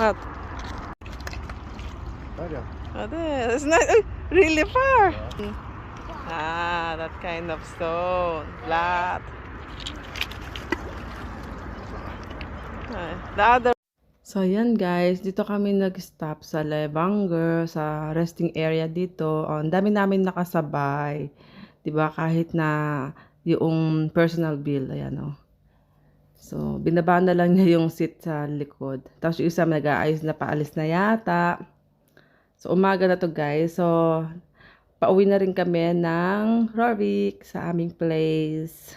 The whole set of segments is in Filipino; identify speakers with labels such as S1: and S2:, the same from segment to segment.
S1: What?
S2: There.
S1: Oh, there. It's not oh, really far. Ah, that kind of stone. Flat. Ah, The other So, yan guys. Dito kami nag-stop sa Levanger, sa resting area dito. Oh, ang dami namin nakasabay. 'Di ba Kahit na yung personal bill. Ayan, oh. So, binaba na lang niya yung seat sa likod. Tapos yung isa nag-aayos na paalis na yata. So, umaga na to guys. So, pauwi na rin kami ng Rorvik sa aming place.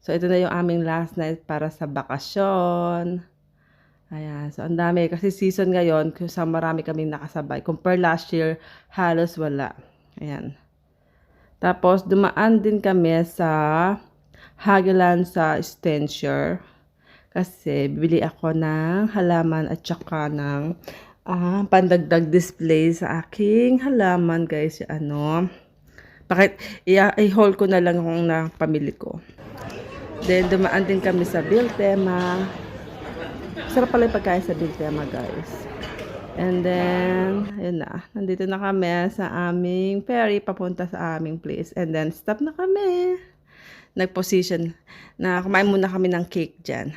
S1: So, ito na yung aming last night para sa bakasyon. Ayan. So, ang dami. Kasi season ngayon, sa marami kami nakasabay. Compare last year, halos wala. Ayan. Tapos, dumaan din kami sa Hagelan sa Stenshire. Kasi, bibili ako ng halaman at saka ng ah, pandagdag display sa aking halaman, guys. Ano, bakit, i-haul ko na lang kung na ko. Then, dumaan din kami sa Biltema. Sarap pala yung pagkain sa Biltema, guys. And then, ayun na. Nandito na kami sa aming ferry papunta sa aming place. And then, stop na kami. Nag-position na kumain muna kami ng cake dyan.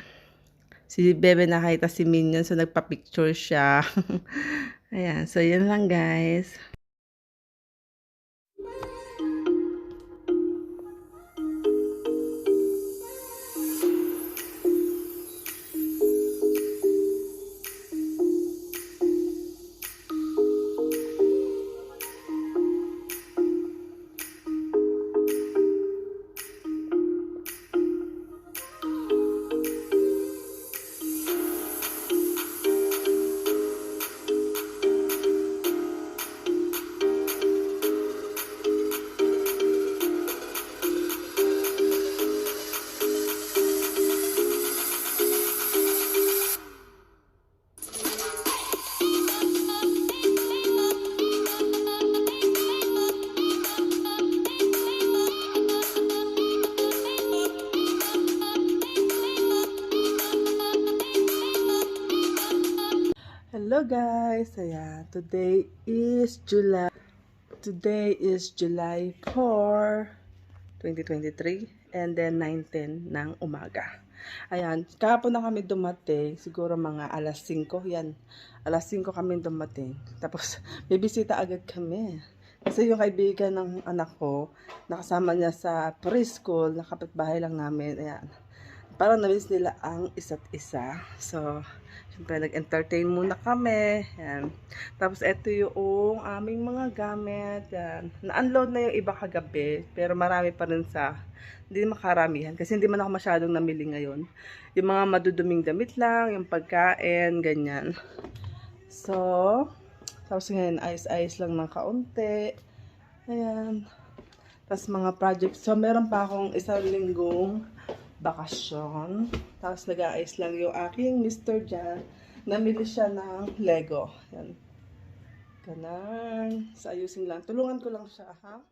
S1: Si Bebe nakita si Minion, so nagpa-picture siya. Ayan, so yun lang guys. Hello guys! Ayan, today is July Today is July 4, 2023 and then 9.10 ng umaga. Ayan, kahapon na kami dumating, siguro mga alas 5, yan. Alas 5 kami dumating. Tapos, may bisita agad kami. Kasi yung kaibigan ng anak ko, nakasama niya sa preschool, nakapitbahay lang namin. Ayan. Parang namiss nila ang isa't isa. So, syempre nag-entertain muna kami. Yan. Tapos ito yung aming mga gamit. Na-unload na yung iba kagabi. Pero marami pa rin sa hindi makaramihan. Kasi hindi man ako masyadong namili ngayon. Yung mga maduduming damit lang, yung pagkain, ganyan. So, tapos ngayon, ayos-ayos lang ng kaunti. Ayan. Tapos mga projects. So, meron pa akong isang linggong bakasyon. Tapos nag-aayos lang yung aking Mr. Jan. Namili siya ng Lego. Yan. Ganun. Sa ayusin lang. Tulungan ko lang siya, ha?